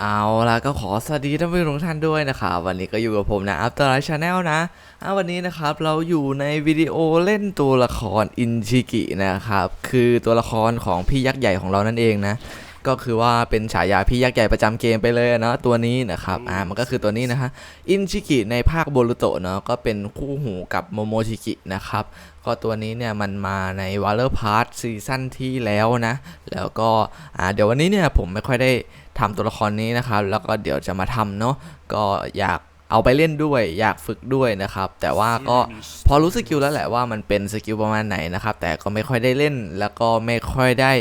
เอาละก็ขอสวัสดีท่านผู้ชมทุกท่านด้วยนะครับวันนี้ก็อยู่กับผมนะ After Life Channel นะวันนี้นะครับเราอยู่ในวิดีโอเล่นตัวละครอินชิกินะครับคือตัวละครของพี่ยักษ์ใหญ่ของเรานั่นเองนะ ก็คือว่าเป็นฉายาพี่ยักษ์ใหญ่ประจำเกมไปเลยนะตัวนี้นะครับอ่ามันก็คือตัวนี้นะฮะอินชิกิในภาคโบรุโตะเนาะก็เป็นคู่หูกับโมโมชิกินะครับก็ตัวนี้เนี่ยมันมาในว a ลเลอร์พาร์ทซีซั่นที่แล้วนะ แล้วก็อ่าเดี๋ยววันนี้เนี่ยผมไม่ค่อยได้ทำตัวละครนี้นะครับ แล้วก็เดี๋ยวจะมาทำเนาะก็อยากเอาไปเล่นด้วยอยากฝึกด้วยนะครับ แต่ว่าก็พอรู้สกิลแล้วแหละว่ามันเป็นสกิลประมาณไหนนะครับ แต่ก็ไม่ค่อยได้เล่นแล้วก็ไม่ค่อยได้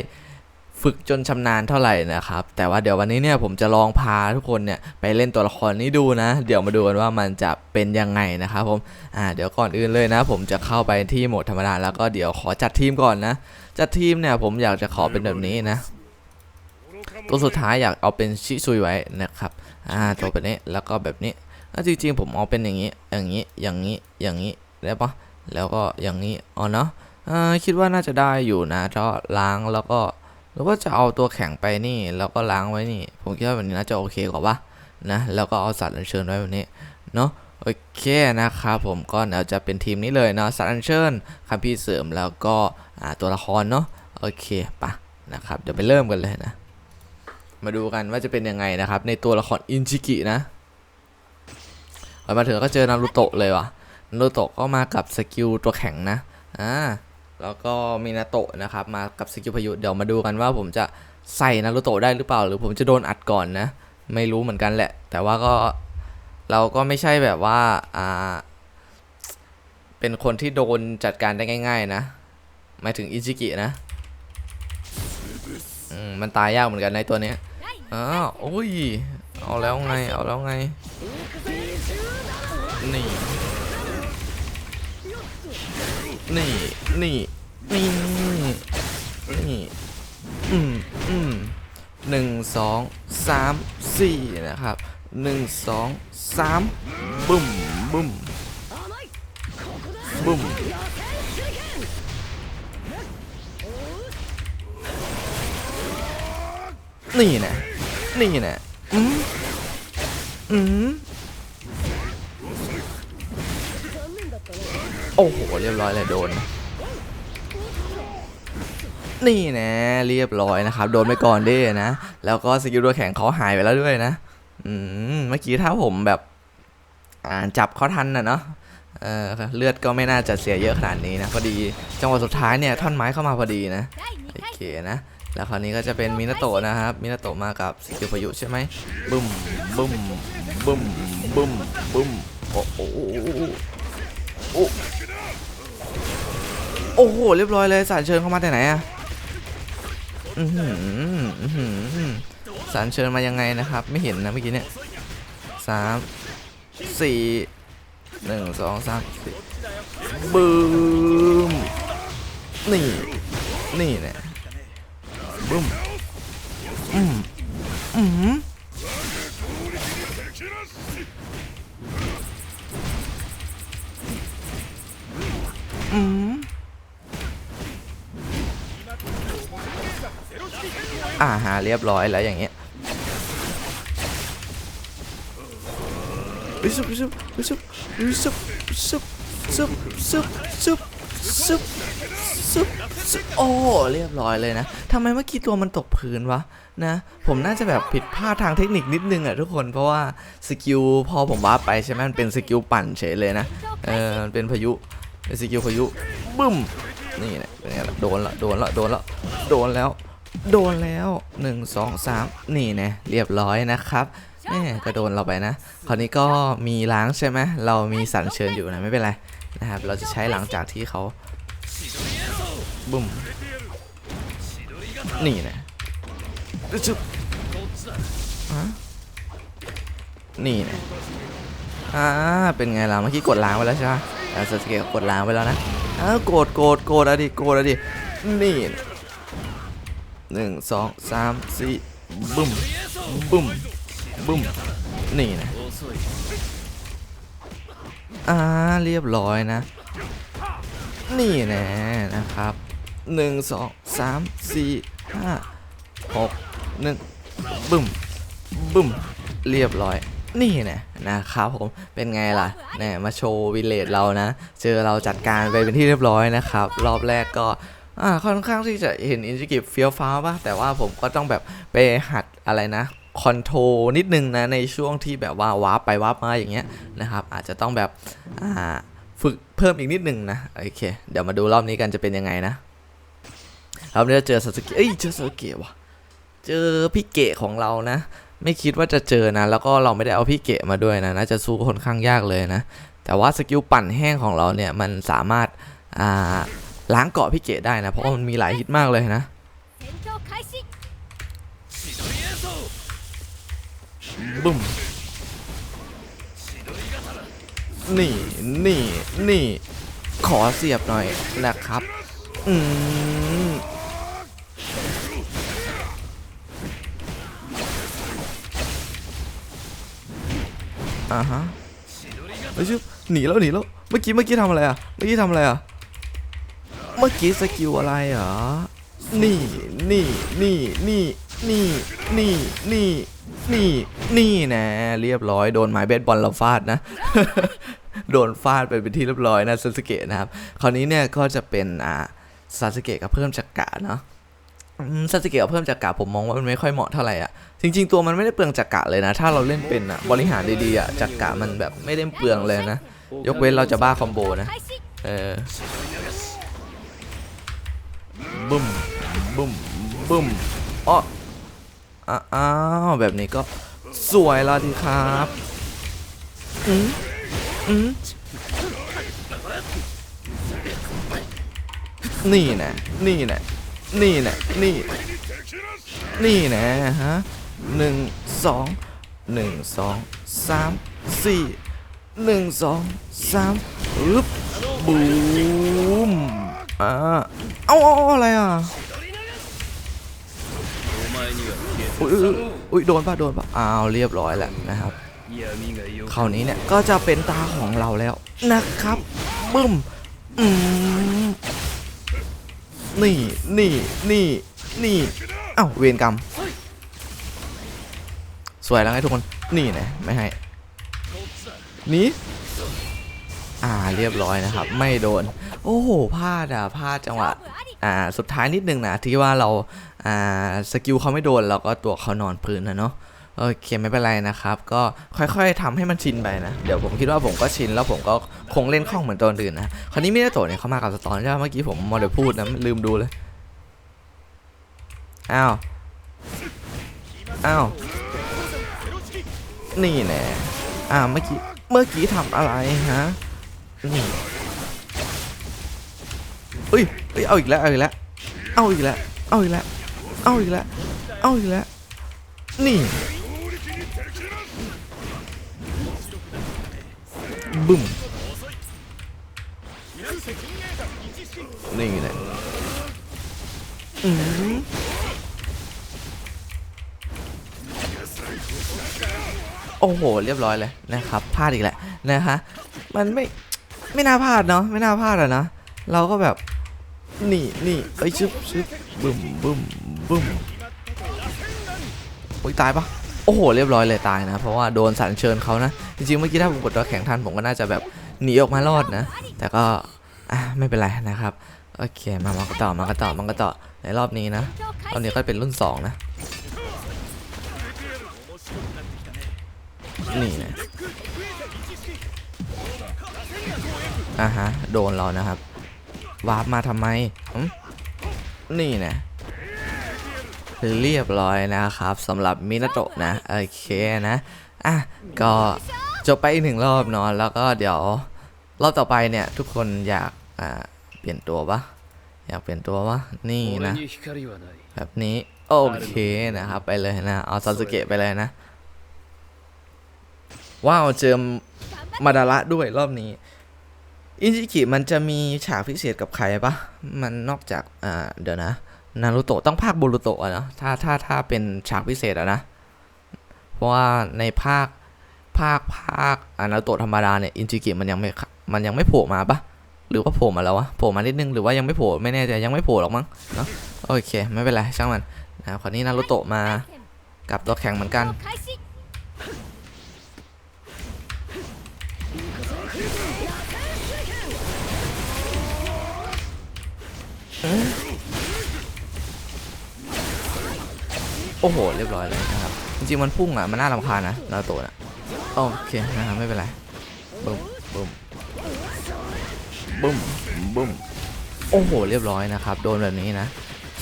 ฝึกจนชำนาญเท่าไหร่นะครับ แต่ว่าเดี๋ยววันนี้เนี่ยผมจะลองพาทุกคนเนี่ยไปเล่นตัวละครนี้ดูนะ เดี๋ยวมาดูกันว่ามันจะเป็นยังไงนะครับผมอ่าเดี๋ยวก่อนอื่นเลยนะ ผมจะเข้าไปที่โหมดธรรมดาแล้วก็เดี๋ยวขอจัดทีมก่อนนะจัดทีมเนี่ยผมอยากจะขอเป็นแบบนี้นะ ตัวสุดท้ายอยากเอาเป็นชิซุยไว้นะครับอ่าตัวแบบนี้แล้วก็แบบนี้อะจริงๆผมเอาเป็นอย่างนี้อย่างนี้อย่างนี้อย่างนี้ได้ปะแล้วก็อย่างนี้อ๋อเนาะคิดว่าน่าจะได้อยู่นะก็ล้างแล้วก็ หรือว่าจะเอาตัวแข็งไปนี่แล้วก็ล้างไว้นี่ ผมคิดว่าแบบนี้น่าจะโอเคกว่าปะนะแล้วก็เอาสัตว์อัญเชิญไว้แบบนี้เนาะโอเคนะครับผมก็เดี๋ยวจะเป็นทีมนี้เลยเนาะสัตว์อัญเชิญคัมภีร์เสริมแล้วก็ตัวละครเนาะโอเคปะนะครับเดี๋ยวไปเริ่มกันเลยนะ มาดูกันว่าจะเป็นยังไงนะครับ ในตัวละครอินชิกินะพอมาถึงก็เจอนารูโตะเลยว่ะนารูโตะก็มากับสกิลตัวแข็งนะอ่า แล้วก็มีนาโตะนะครับมากับสกิลพายุเดี๋ยวมาดูกันว่าผมจะใส่นารูโตะได้หรือเปล่า หรือผมจะโดนอัดก่อนนะ ไม่รู้เหมือนกันแหละ แต่ว่าก็เราก็ไม่ใช่แบบว่าอ่าเป็นคนที่โดนจัดการได้ง่าย ๆ นะหมายถึงอินชิกินะอืมมันตายยากเหมือนกันในตัวเนี้ยอ้าวโอ้ย เอาแล้วไง เอาแล้วไง นี่ นี่ นี่ นี่ นี่ อืมอืมหนึ่งสองสามสี่นะครับหนึ่งสองสามบึ้มบึ้มบึ้มนี่นะนี่นะอืมอืม อ้โห เรียบร้อยเลยโดน นี่นะ เรียบร้อยนะครับ โดนไปก่อนด้นะ แล้วก็สกิลตัวแข็งเขาหายไปแล้วด้วยนะ อืม เมื่อกี้ถ้าผมแบบ อ่าจับเขาทันนะเนาะเออเลือดก็ไม่น่าจะเสียเยอะขนาดนี้นะ พอดีจังหวะสุดท้ายเนี่ยท่อนไม้เข้ามาพอดีนะ โอเคนะ แล้วคราวนี้ก็จะเป็นมินาโตะนะครับ มินาโตะมากับสกิลพายุใช่ไหมบึ้มบึ้มบึ้มบึ้มบึ้มโอ้โหโอ้ โอ้โห เรียบร้อยเลยสารเชิญเข้ามาแต่ไหนอะอือหืออือหือสารเชิญมายังไงนะครับ ไม่เห็นนะเมื่อกี้เนี่ยสามสี่หนึ่งสองสามสี่บึ้มนี่ นี่เนี่ยบึ้มอืมอืมอืม อ่าหาเรียบร้อยแล้วอย่างเงี้ยซุบซุบซุบซุบซุบซุบซุบซุบซุบซุบซุบโอ้เรียบร้อยเลยนะทำไมเมื่อกี้ตัวมันตกพื้นวะนะผมน่าจะแบบผิดพลาดทางเทคนิคนิดนึงอะทุกคนเพราะว่าสกิลพอผมวาไปใช่ไหมมันเป็นสกิลปั่นเฉยเลยนะเออมันเป็นพายุเป็นสกิลพายุบึ้มนี่แหละเป็นไงล่ะโดนละโดนละโดนละโดนแล้ว โดนแล้วหนึ่งสองสามนี่นะเรียบร้อยนะครับแม่ก็โดนเราไปนะ คราวนี้ก็มีล้างใช่ไหมเรามีสันเชิญอยู่นะไม่เป็นไรนะครับ เราจะใช้หลังจากที่เขาบุ้มนี่นะจุ๊บนี่นะอ่าเป็นไงล่ะเมื่อกี้กดล้างไปแล้วใช่ไหมอ่าสเกลกดล้างไปแล้วนะอ้าวโกรธโกรธโกรธอะดิโกรธอะดินี่ หนึ่งสองสามสี่บึ้มบึ้มบึ้มนี่นะอ่าเรียบร้อยนะ นี่แน่นะครับหนึ่งสองสามสี่ห้าหกหนึ่งบึ้มบึ้มเรียบร้อยนี่แน่นะครับผมเป็นไงล่ะแน่มาโชว์วิเลจเรานะ เจอเราจัดการไปเป็นที่เรียบร้อยนะครับ รอบแรกก็ อ่าค่อนข้างที่จะเห็นอินจิกิปเฟี้ยวฟ้าวป่ะแต่ว่าผมก็ต้องแบบไปหัดอะไรนะคอนโทรนิดนึงนะในช่วงที่แบบว่าวาร์ปไปวาร์ปมาอย่างเงี้ยนะครับอาจจะต้องแบบอ่าฝึกเพิ่มอีกนิดนึงนะโอเค เดี๋ยวมาดูรอบนี้กันจะเป็นยังไงนะรอบนี้เราเจอสกะเอ้ยเจอสกะว่ะเจอพี่เกะของเรานะ ไม่คิดว่าจะเจอนะ แล้วก็เราไม่ได้เอาพี่เกะมาด้วยนะน่าจะสู้ค่อนข้างยากเลยนะ แต่ว่าสกิลปั่นแห้งของเราเนี่ยมันสามารถอ่า ล้างเกาะพี่เกดได้นะ เพราะมันมีหลายฮิตมากเลยนะบึ้มนี่นี่นี่ขอเสียบหน่อยนะครับ อืมอ่าฮะไปชิบหนีแล้วหนีแล้ว เมื่อกี้เมื่อกี้ทำอะไรอะ เมื่อกี้ทำอะไรอะ เมื่อกี้สกิลอะไรเหรอ นี่นี่นี่นี่นี่นี่นี่นี่นี่นะเรียบร้อยโดนไม้เบสบอลเราฟาดนะ โดนฟาดไปเป็นที่เรียบร้อยนะซาสเกะนะครับ คราวนี้เนี่ยก็จะเป็นอ่าซาสเกะกับเพิ่มจักกะเนาะซาสเกะกับเพิ่มจักกะผมมองว่ามันไม่ค่อยเหมาะเท่าไหร่อะ จริง ๆ ตัวมันไม่ได้เปลืองจักกะเลยนะ ถ้าเราเล่นเป็นอะบริหารดีๆอะจักกะมันแบบไม่ได้เปลืองเลยนะ ยกเว้นเราจะบ้าคอมโบนะ เออ บึ้มบึ้มบึ้มอ้ออ้าวแบบนี้ก็สวยแล้วดีครับอืมอืมนี่นะนี่นะนี่นะนี่ นี่นะฮะหนึ่งสองหนึ่งสองสามสี่หนึ่งสองสามอึ๊บบูม อ่าเอาเอาอะไรอะอุ้ยอุ้ยโดนป่ะโดนป่ะอ้าวเรียบร้อยแล้วนะครับคราวนี้เนี่ยก็จะเป็นตาของเราแล้วนะครับบึ้มอืมนี่นี่นี่นี่เอ้าเวรกรรมสวยแล้วไงทุกคนนี่นะไม่ให้นี่อ่าเรียบร้อยนะครับ ไม่โดน โอ้โหพลาดอะพลาดจังหวะอ่าสุดท้ายนิดนึงนะที่ว่าเราอ่าสกิลเขาไม่โดนเราก็ตัวเขานอนพื้นนะเนาะโอเคไม่เป็นไรนะครับ ก็ค่อยๆทำให้มันชินไปนะ เดี๋ยวผมคิดว่าผมก็ชินแล้วผมก็คงเล่นคล่องเหมือนตัวอื่นนะ คราวนี้ไม่ได้โตเนี่ยเขามากับสตอนใช่ไหมเมื่อกี้ผมมอเดลพูดนะลืมดูเลย อ้าว อ้าว นี่แน่อ่าเมื่อกี้เมื่อกี้ทำอะไรฮะนี่ เอ้ยเอ้ยเอาอีกแล้วเอาอีกแล้วเอาอีกแล้วเอาอีกแล้วเอาอีกแล้วเอาอีกแล้วนี่บึ้มนี่ไงอืมโอ้โห เรียบร้อยเลยนะครับพลาดอีกแหละนะฮะมันไม่ไม่น่าพลาดเนาะไม่น่าพลาดอะนะเราก็แบบ นี่นี่ไอ้ชึบชึบบึมบึมบึมโอ้ตายปะโอ้โห เรียบร้อยเลยตายนะ เพราะว่าโดนสันเชิญเขานะ จริงๆ เมื่อกี้ถ้าผมกดตัวแข็งทันผมก็น่าจะแบบหนีออกมารอดนะ แต่ก็อะไม่เป็นไรนะครับ โอเค มามาก็ต่อมาก็ต่อมาก็ต่อในรอบนี้นะรอบนี้ก็เป็นรุ่น 2 นะ นี่นะอะฮะ โดนเรานะครับ วาร์ปมาทำไมนี่นะเรียบร้อยนะครับสำหรับมินาโตะนะ โอเคนะ อะ ก็จบไปอีกหนึ่งรอบเนาะแล้วก็เดี๋ยว รอบต่อไปเนี่ย ทุกคนอยากเปลี่ยนตัวปะอยากเปลี่ยนตัววะนี่นะแบบนี้ โอเคนะครับ ไปเลยนะ เอาซาสึเกะไปเลยนะ ว้าวเจอมาดาระด้วยรอบนี้ อินจิกิมันจะมีฉากพิเศษกับใครปะมันนอกจากอ่าเดี๋ยวนะนารูโตะต้องภาคบูรุโตะอะเนะถ้าถ้าถ้าเป็นฉากพิเศษอะนะ เพราะว่าในภาคภาคภาคอานาโตะธรรมดาเนี่ยอินจิกิมันยังไม่มันยังไม่โผล่มาปะหรือว่าโผล่มาแล้ววะโผล่มานิดนึงหรือว่ายังไม่โผล่ไม่แน่ใจยังไม่โผล่หรอกมั้งเนาะโอเค ไม่เป็นไรช่างมันนะคราวนี้นารุโตะมากับตัวแข่งเหมือนกัน โอ้โห เรียบร้อยเลยนะครับ จริงๆ มันพุ่งอะ มันน่ารำคาญนะนารูโตะนะโอเคนะครับไม่เป็นไรบึ้มบึ้มบึ้มบึ้มโอ้โห เรียบร้อยนะครับ โดนแบบนี้นะ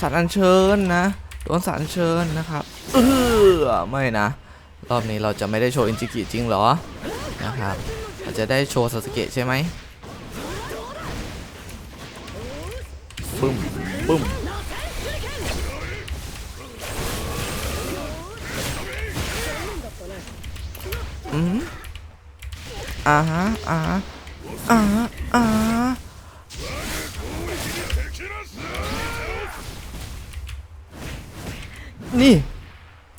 สัตว์อัญเชิญนะ โดนสัตว์อัญเชิญนะครับ เออไม่นะ รอบนี้เราจะไม่ได้โชว์อินจิกิจริงเหรอ นะครับ เราจะได้โชว์ซาสเกะใช่ไหม บึ้มบึ้มอืมอ่าฮะอ่าอ่าอ่านี่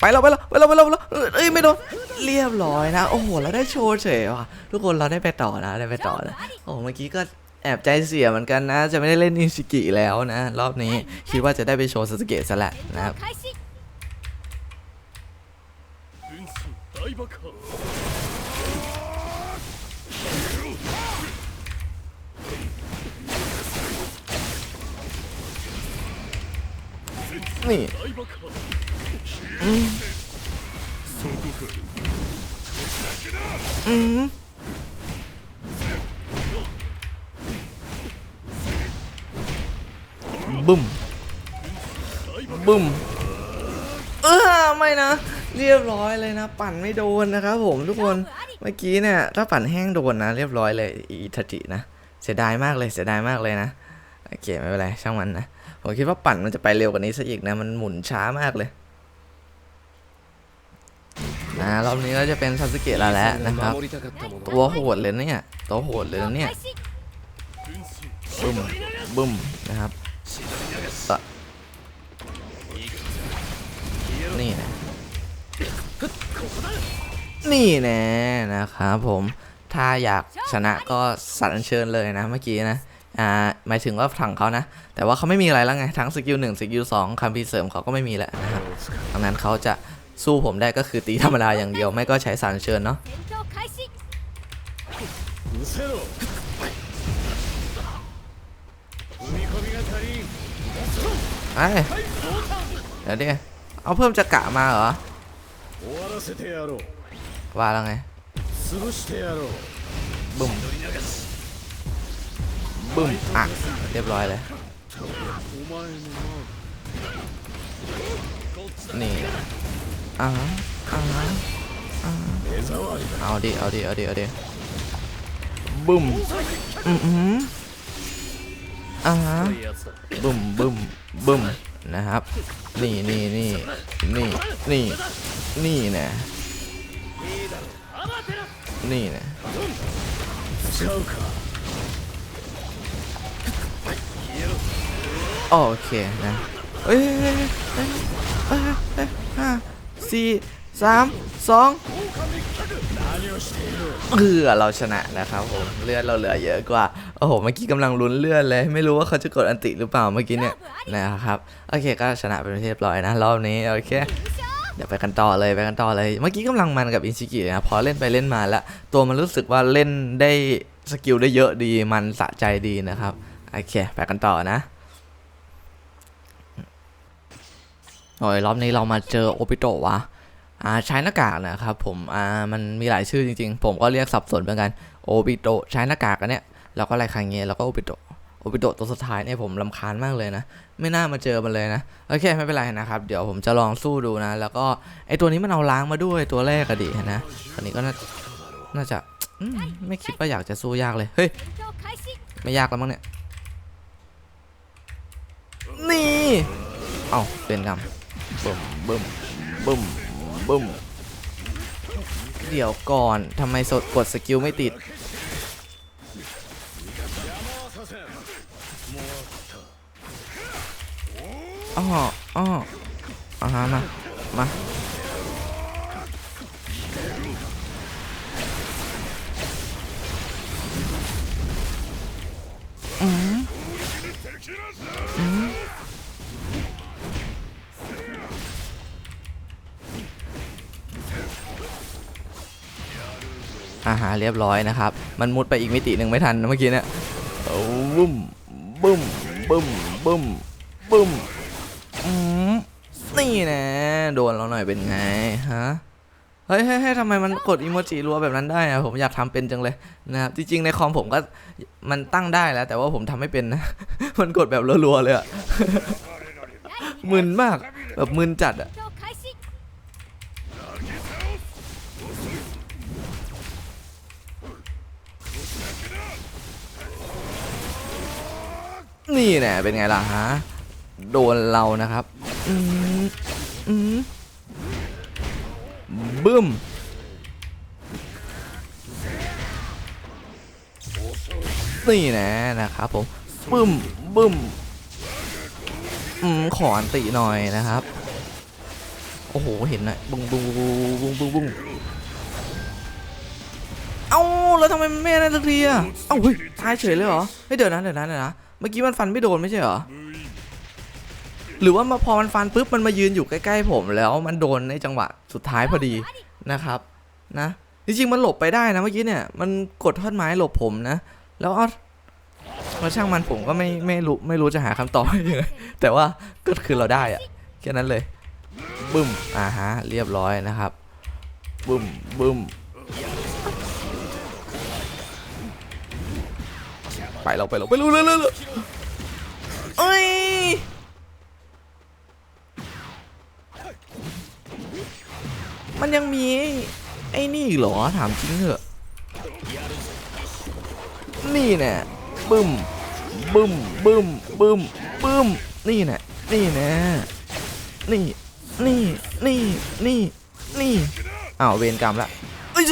ไปแล้วไปแล้วไปแล้วไปแล้วไปแล้วเอ้ยไม่โดนเรียบร้อยนะ โอ้โห เราได้โชว์เฉยว่ะ ทุกคนเราได้ไปต่อนะ ได้ไปต่อนะ โอ้เมื่อกี้ก็ แอบใจเสียเหมือนกันนะ จะไม่ได้เล่นอิชิกิแล้วนะ รอบนี้คิดว่าจะได้ไปโชว์สสเกตซะแหละนะครับนี่อืมอืม บึ้มบึ้มเออไม่นะ เรียบร้อยเลยนะ ปั่นไม่โดนนะครับผมทุกคนเมื่อกี้เนี่ยถ้าปั่นแห้งโดนนะ เรียบร้อยเลยอีทจินะเสียดายมากเลยเสียดายมากเลยนะโอเคไม่เป็นไรช่างมันนะผมคิดว่าปั่นมันจะไปเร็วกว่านี้ซะอีกนะ มันหมุนช้ามากเลยนะรอบนี้เราจะเป็นซาสึเกะแล้วแหละนะครับ ตัวโหดเลยเนี่ยตัวโหดเลยเนี่ยบึ้มบึ้มนะครับ อะนี่นะนี่แน่นะครับผมถ้าอยากชนะก็สัตว์อัญเชิญเลยนะเมื่อกี้นะอ่าหมายถึงว่าฝั่งเขานะ แต่ว่าเขาไม่มีอะไรแล้วไง ทั้งสกิลหนึ่งสกิลสองคัมภีเสริมเขาก็ไม่มีแล้วนะครับดังนั้นเขาจะสู้ผมได้ก็คือตีธรรมดาอย่างเดียว ไม่ก็ใช้สัตว์อัญเชิญเนาะ ไอ้เดี๋ยวดิเอาเพิ่มจะกะมาเหรอว่าแล้วไงบึ้มบึ้มอะเรียบร้อยเลยนี่อ่าอ่าเอาดิเอาดิเอาดิเอาดิบึ้มอืม อ่าบึ้มบึ้มบึ้มนะครับ นี่นี่นี่นี่นี่นี่นะนี่นะโอเคนะเอ้ยสี่สามสองเออเราชนะนะครับผมเลือดเราเหลือเยอะกว่า โอ้โห เมื่อกี้กำลังลุ้นเลือดเลย ไม่รู้ว่าเขาจะกดอันติหรือเปล่าเมื่อกี้เนี่ยนะครับ โอเคก็ชนะเป็นที่เรียบร้อยนะ รอบนี้ โอเค เดี๋ยวไปกันต่อเลยไปกันต่อเลย เมื่อกี้กำลังมันกับอินชิกินะ พอเล่นไปเล่นมาแล้วตัวมันรู้สึกว่าเล่นได้สกิลได้เยอะดี มันสะใจดีนะครับ โอเค ไปกันต่อนะโอ้ยรอบนี้เรามาเจอโอปิโตะวะอ่าใช้หน้ากากนะครับผมอ่ามันมีหลายชื่อจริงๆ ผมก็เรียกสับสนเหมือนกันโอปิโตะใช้หน้ากากอันเนี้ย แล้วก็อะไรคังเงะแล้วก็อุปิโตะโอปิโตตัวสุดท้ายเนี่ยผมลำคาญมากเลยนะ ไม่น่ามาเจอมันเลยนะ โอเคไม่เป็นไรนะครับ เดี๋ยวผมจะลองสู้ดูนะ แล้วก็ไอตัวนี้มันเอาล้างมาด้วยตัวแรกอะดินะตอนนี้ก็น่าจะไม่คิดว่าอยากจะสู้ยากเลย เฮ้ย ไม่ยากแล้วมั้งเนี่ย นี่ เอาเป็นกำรมบึมบึมบึมบึมเดี๋ยวก่อนทำไมสดกดสกิลไม่ติด อ้ออ้ออาฮะมา มาอืมอืมอาหาเรียบร้อยนะครับ มันมุดไปอีกมิติหนึ่งไม่ทันเมื่อกี้เนี่ยบุ้มบุ้มบุ้มบุ้มบุ้ม นะ โดนเราหน่อยเป็นไงฮะเฮ้ยเฮ้ยทำไมมันกดอีโมจิรัวแบบนั้นได้อะผมอยากทำเป็นจังเลยนะครับจริงๆในคอมผมก็มันตั้งได้แล้ว แต่ว่าผมทำไม่เป็นนะ มันกดแบบรัวๆเลยอะมึนมากแบบมึนจัดอะนี่แน่เป็นไงล่ะฮะ โดนเรานะครับอืมอืมบึ้มนี่แน่นะครับผมบึ้มบึ้มอืมขออันติหน่อยนะครับ โอ้โห เห็นนะบุ้งบุ้งบุ้งบุ้งบุ้งบุ้งเอ้าแล้วทำไมมันไม่ได้สักทีอะเอ้าเฮ้ยตายเฉยเลยเหรอเฮ้ยเดี๋ยวนะเดี๋ยวนะเดี๋ยวนะเมื่อกี้มันฟันไม่โดนไม่ใช่เหรอ หรือว่ามาพอมันฟันปุ๊บมันมายืนอยู่ใกล้ ๆ ผมแล้วมันโดนในจังหวะสุดท้ายพอดีนะครับ นะจริงๆมันหลบไปได้นะเมื่อกี้เนี่ยมันกดท่อนไม้หลบผมนะ แล้วเอาแล้วช่างมันผมก็ไม่ไม่รู้ไม่รู้จะหาคำตอบยังไงแต่ว่าก็คือเราได้อะแค่นั้นเลยบึ้มอ่าฮะเรียบร้อยนะครับบึ้มบึ้มไปเราไปเราไปรู้เลยเลยเลยเอ้ย มัน ยังมีไอ้นี่เหรอถามจริงเถอะ นี่แน่บึ้มบึ้มบึ้มบึ้มบึ้มนี่แน่นี่แน่นี่นี่นี่นี่นี่อ้าวเวรกรรมละเอ้ย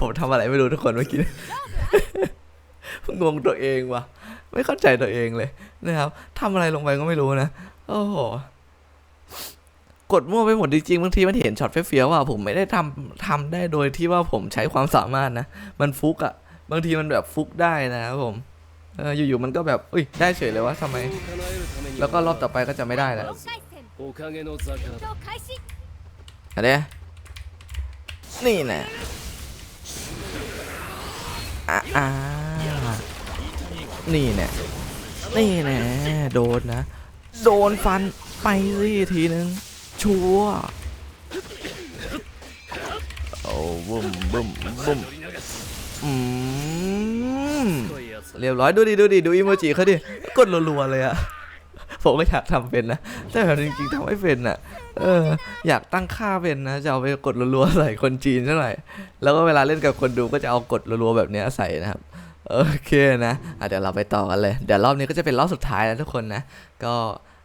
ผมทำอะไรไม่รู้ทุกคนเมื่อกี้งงตัวเองว่ะ ไม่เข้าใจตัวเองเลยนะครับทำอะไรลงไปก็ไม่รู้นะ โอ้โห กดมั่วไปหมดจริงๆบางทีมันเห็นช็อตเฟี้ยวว่าผมไม่ได้ทำทำได้โดยที่ว่าผมใช้ความสามารถนะ มันฟุกอะ่ะ บางทีมันแบบฟุกได้นะครับผมเอออยู่ๆมันก็แบบอุ้ยได้เฉยเลยวะทำไม แล้วก็รอบต่อไปก็จะไม่ได้แล้วอะไรนี่นะอ่านี่เนี่ยนี่แน่โดนนะ โดนฟันไปสิทีนึง ชัวโอ้บุ้มบุ้มบุ้มอืมเรียบร้อยดูดิดูดิดูอิโมจิเขาดิกดรัวๆเลยอะผมก็อยากทำเป็นนะแต่แบจริงๆทำไม่เป็นอะเออ อยากตั้งค่าเป็นนะจะเอาไปกดรัวๆใส่คนจีนเท่าไหร่แล้วก็เวลาเล่นกับคนดูก็จะเอากดรัวๆแบบนี้ใส่นะครับโอเคนะะเดี๋ยวเราไปต่อกันเลย เดี๋ยวรอบนี้ก็จะเป็นรอบสุดท้ายแล้วทุกคนนะ ก็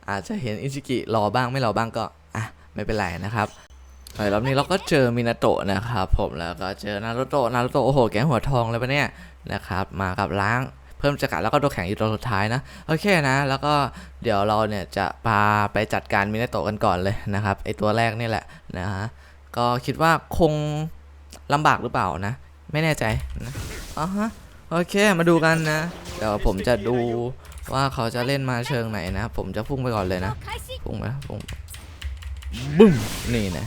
อาจจะเห็นอิชิกิรอบ้างไม่รอบ้างก็ ไม่เป็นไรนะครับไอรอบนี้เราก็เจอมินาโตะนะครับ ผมแล้วก็เจอนารุโตะนารุโตะโอ้โหแก๊งหัวทองเลยปะเนี่ยนะครับมากับล้างเพิ่มจักระแล้วก็ตัวแข็งอยู่ตัวสุดท้ายนะโอเคนะ แล้วก็เดี๋ยวเราเนี่ยจะพาไปจัดการมินาโตะกันก่อนเลยนะครับไอตัวแรกนี่แหละนะฮะก็คิดว่าคงลำบากหรือเปล่านะ ไม่แน่ใจนะอ๋อฮะโอเคมาดูกันนะเดี๋ยวผมจะดูว่าเขาจะเล่นมาเชิงไหนนะ ผมจะพุ่งไปก่อนเลยนะ พุ่งไปพุ่ง บึ้ม นี่นะ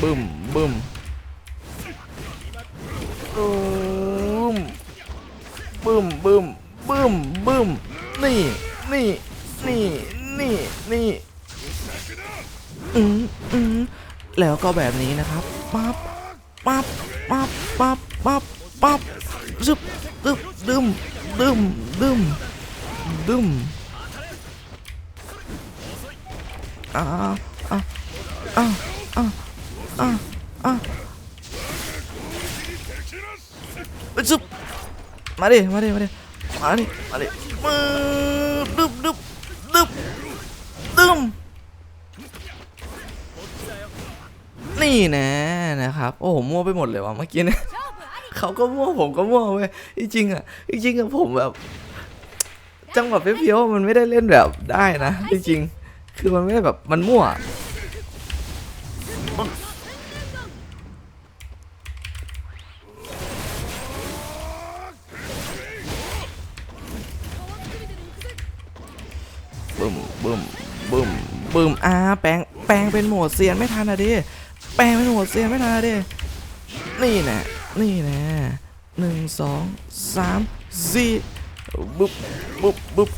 บึ้ม บึ้มบึ้ม บึ้ม บึ้ม บึ้ม บึ้ม นี่ นี่ นี่ นี่ นี่อืมอืมแล้วก็แบบนี้นะครับ ปั๊บ ปั๊บ ปั๊บ ปั๊บ ปั๊บ ปั๊บซึบซึบดึมดึมดึมดึม อ้าอ้าอ้าอ้าอ้าอ้าวจุ๊บมาดิมาดิมาดิมาดิมาดิมือดึบดึบดึบดึมนี่นะนะครับ โอ้โหมั่วไปหมดเลยว่ะเมื่อกี้เนี่ยเขาก็มั่วผมก็มั่วเว้ยจริงอะจริงอะผมแบบ จังหวะเพี้ยวมันไม่ได้เล่นแบบได้นะจริง คือมันไม่ได้แบบมันมั่ว บึ้มบึ้มบึ้มบึ้มอ่าแปลงแปลงเป็นหมดเซียนไม่ทันอะดิแปลงเป็นหมดเซียนไม่ทันอะดินี่นะนี่นะหนึ่งสองสามสี่บึ๊บบึ๊บบึ๊บ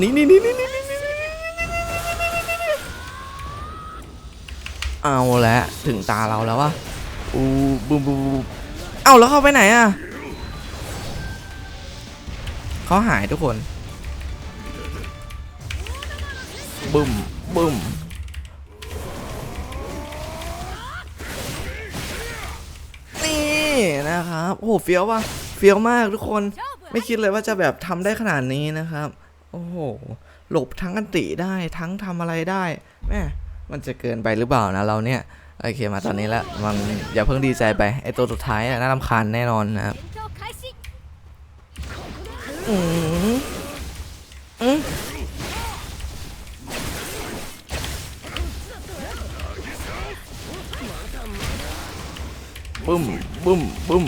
นี่นี่นี่นี่นี่นี่นี่เอาและถึงตาเราแล้ววะอู้บุ๊บบุ๊บเอาแล้วเข้าไปไหนอะเขาหายทุกคนบึ้มบึ้มนี่นะครับโอ้โหเฟี้ยวว่ะเฟี้ยวมากทุกคนไม่คิดเลยว่าจะแบบทำได้ขนาดนี้นะครับ โอ้โห หลบทั้งอันติได้ทั้งทำอะไรได้ แม่มันจะเกินไปหรือเปล่านะเราเนี่ย โอเคมาตอนนี้ละมันอย่าเพิ่งดีใจไป ไอตัวสุดท้ายน่าลำคาญแน่นอนนะครับอืมอืมบึ้มบึ้มบึ้ม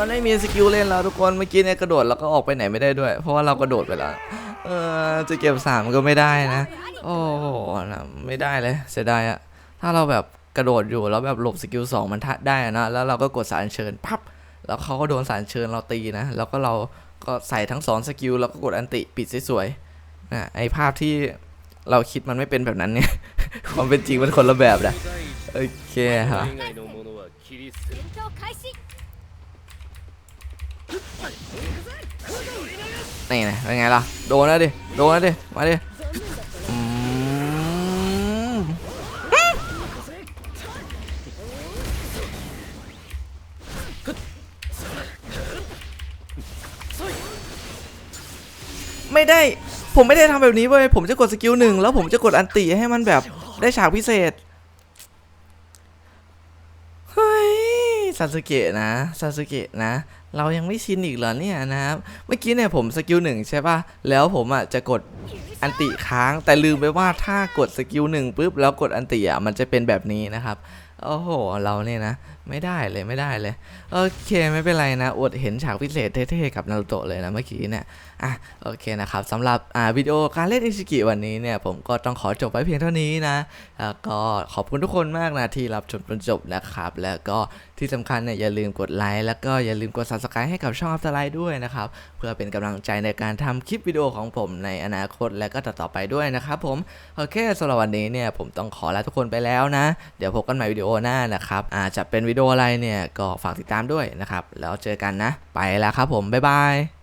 มันไม่มีสกิลเล่นแล้วทุกคนเมื่อกี้เนี่ยกระโดดแล้วก็ออกไปไหนไม่ได้ด้วย เพราะว่าเรากระโดดไปแล้วเออจะเก็บสามก็ไม่ได้นะ โอ้โหนะไม่ได้เลยเสียดายอะถ้าเราแบบกระโดดอยู่แล้วแบบหลบสกิลสองมันทัดได้นะแล้วเราก็กดสารเชิญพับแล้วเขาก็โดนสารเชิญเราตีนะ แล้วก็เราก็ใส่ทั้งสองสกิลแล้วก็กดอันติปิดสวยๆนะไอภาพที่เราคิดมันไม่เป็นแบบนั้นเนี่ยความเป็นจริงมันคนละแบบนะโอเคฮะ นี่นะเป็นไงล่ะ โดนแล้วดิ โดนแล้วดิ มาดิไม่ได้ ผมไม่ได้ทำแบบนี้เว้ย ผมจะกดสกิลหนึ่งแล้วผมจะกดอันติให้มันแบบได้ฉากพิเศษ เฮ้ยซาสึเกะนะซาสึเกะนะ เรายังไม่ชินอีกเหรอเนี่ยนะครับ เมื่อกี้เนี่ยผมสกิลหนึ่งใช่ป่ะ แล้วผมอะจะกดอันติค้างแต่ลืมไปว่าถ้ากดสกิลหนึ่งปุ๊บแล้วกดอันติอะมันจะเป็นแบบนี้นะครับ โอ้โห เราเนี่ยนะไม่ได้เลยไม่ได้เลย โอเคไม่เป็นไรนะอดเห็นฉากพิเศษเท่ๆกับนารูโตะเลยนะเมื่อกี้เนี่ยอะโอเคนะครับสำหรับอ่าวิดีโอการเล่นอิชิกิวันนี้เนี่ยผมก็ต้องขอจบไว้เพียงเท่านี้นะแล้วก็ขอบคุณทุกคนมากนะที่รับชมจนจบนะครับ แล้วก็ที่สำคัญเนี่ยอย่าลืมกดไลค์แล้วก็อย่าลืมกด subscribe ให้กับช่องอัพไลท์ด้วยนะครับเพื่อเป็นกำลังใจในการทำคลิปวิดีโอของผมในอนาคตและก็ต่อๆไปด้วยนะครับผมโอเคสำหรับวันนี้เนี่ยผมต้องขอลาทุกคนไปแล้วนะ เดี๋ยวพบกันใหม่วิดีโอหน้านะครับอาจจะเป็นวิดีโออะไรเนี่ยก็ฝากติดตามด้วยนะครับ แล้วเจอกันนะ ไปแล้วครับผม บ๊ายบาย